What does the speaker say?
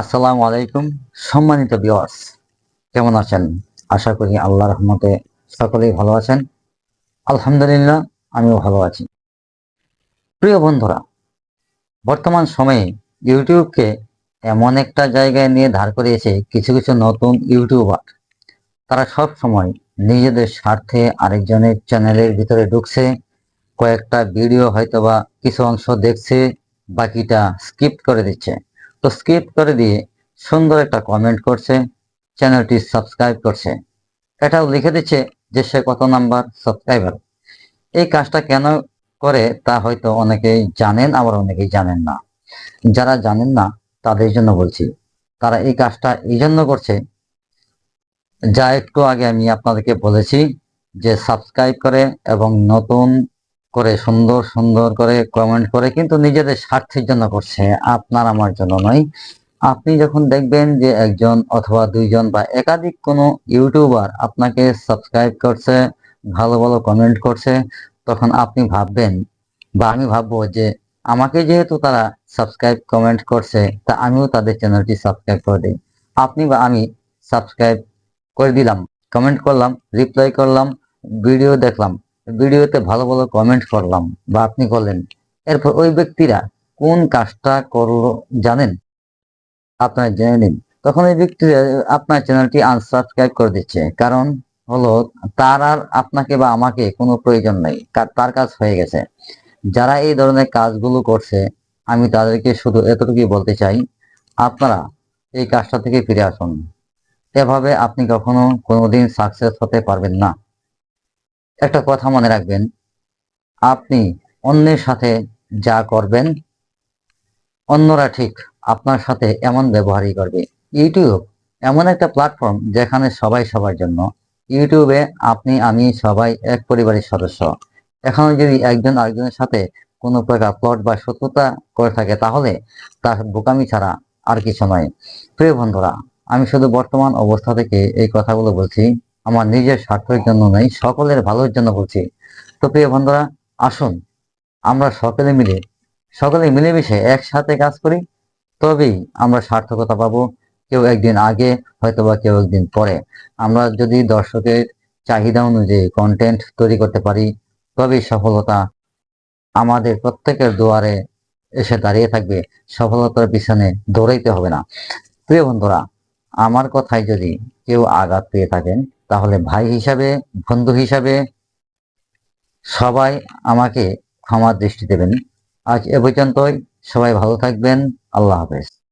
আসসালামু আলাইকুম, সম্মানিত ভিউয়ার্স কেমন আছেন? আশা করি আল্লাহ রহমতে সকলেই ভালো আছেন। আলহামদুলিল্লাহ, আমিও ভালো আছি। প্রিয় বন্ধুরা, বর্তমান সময়ে ইউটিউবকে এমন একটা জায়গায় নিয়ে ধার করিয়েছে কিছু কিছু নতুন ইউটিউবার। তারা সব সময় নিজেদের স্বার্থে আরেকজনের চ্যানেলের ভিতরে ঢুকছে, কয়েকটা ভিডিও হয়তোবা কিছু অংশ দেখছে, বাকিটা স্কিপ করে দিচ্ছে। তো স্কিপ করে দিয়ে সুন্দর একটা কমেন্ট করছে চ্যানেলটি সাবস্ক্রাইব করছে। এটাও লিখে দিচ্ছে যে সে কত নাম্বার সাবস্ক্রাইবার এই কাজটা কেন করে তা হয়তো অনেকেই জানেন, আবার অনেকেই জানেন না। যারা জানেন না, তাদের জন্য বলছি, তারা এই কাজটা এই জন্য করছে। যা একটু আগে আমি আপনাদেরকে বলেছি যে সাবস্ক্রাইব করে এবং নতুন করে, সুন্দর সুন্দর করে কমেন্ট করে, কিন্তু নিজেদের স্বার্থের জন্য করছে, আপনার আমার জন্য নয়। আপনি যখন দেখবেন যে একজন অথবা দুইজন বা একাধিক কোনো ইউটিউবার আপনাকে সাবস্ক্রাইব করছে, ভালো ভালো কমেন্ট করছে, তখন আপনি ভাববেন বা আমি ভাববো যে আমাকে যেহেতু তারা সাবস্ক্রাইব কমেন্ট করছে, তা আমিও তাদের চ্যানেলটি সাবস্ক্রাইব করে দিই। আপনি বা আমি সাবস্ক্রাইব করে দিলাম কমেন্ট করলাম রিপ্লাই করলাম ভিডিও দেখলাম। ভিডিওতে ভালো ভালো কমেন্ট করলাম বা আপনি করলেন। এরপর ওই ব্যক্তিরা কোন কাজটা করল জানেন? আপনারা জেনে নিন। তখন ওই ব্যক্তিরা আপনার চ্যানেলটি আনসাবস্ক্রাইব করে দিচ্ছে। কারণ হলো তার আর আপনাকে বা আমাকে কোনো প্রয়োজন নেই। তার কাজ হয়ে গেছে। যারা এই ধরনের কাজগুলো করছে, আমি তাদেরকে শুধু এতটুকুই বলতে চাই, আপনারা এই কাজটা থেকে ফিরে আসুন। এভাবে আপনি কখনো কোনোদিন সাকসেস হতে পারবেন না। একটা কথা মনে রাখবেন, আপনি অন্যের সাথে যা করবেন, অন্যরা ঠিক আপনার সাথে এমন ব্যবহারই করবে। ইউটিউব এমন একটা প্ল্যাটফর্ম যেখানে সবাই সবার জন্য। ইউটিউবে আপনি, আমি সবাই এক পরিবারের সদস্য। এখন যদি একজন আরেকজনের সাথে কোনো প্রকার প্লট বা শত্রুতা করে থাকে, তাহলে তার বোকামি ছাড়া আর কিছু নয়। প্রিয় বন্ধুরা, আমি শুধু বর্তমান অবস্থা থেকে এই কথাগুলো বলছি। আমার নিজের স্বার্থের জন্য নয়, সকলের ভালোর জন্য বলছি। তো প্রিয় বন্ধুরা, আসুন, আমরা সকলে মিলে, সকলে মিলেমিশে একসাথে কাজ করি, তবেই আমরা সার্থকতা পাবো। কেউ একদিন আগে হয়তো বা কেউ একদিন পরে। আমরা যদি দর্শকের চাহিদা অনুযায়ী কন্টেন্ট তৈরি করতে পারি, তবেই সফলতা আমাদের প্রত্যেকের দুয়ারে এসে দাঁড়িয়ে থাকবে। সফলতার পিছনে দৌড়াইতে হবে না। প্রিয় বন্ধুরা, আমার কথায় যদি কেউ আঘাত পেয়ে থাকেন তাহলে ভাই হিসাবে, বন্ধু হিসাবে সবাই আমাকে ক্ষমার দৃষ্টি দেবেন। আজ এ পর্যন্তই। সবাই ভালো থাকবেন। আল্লাহ হাফেজ।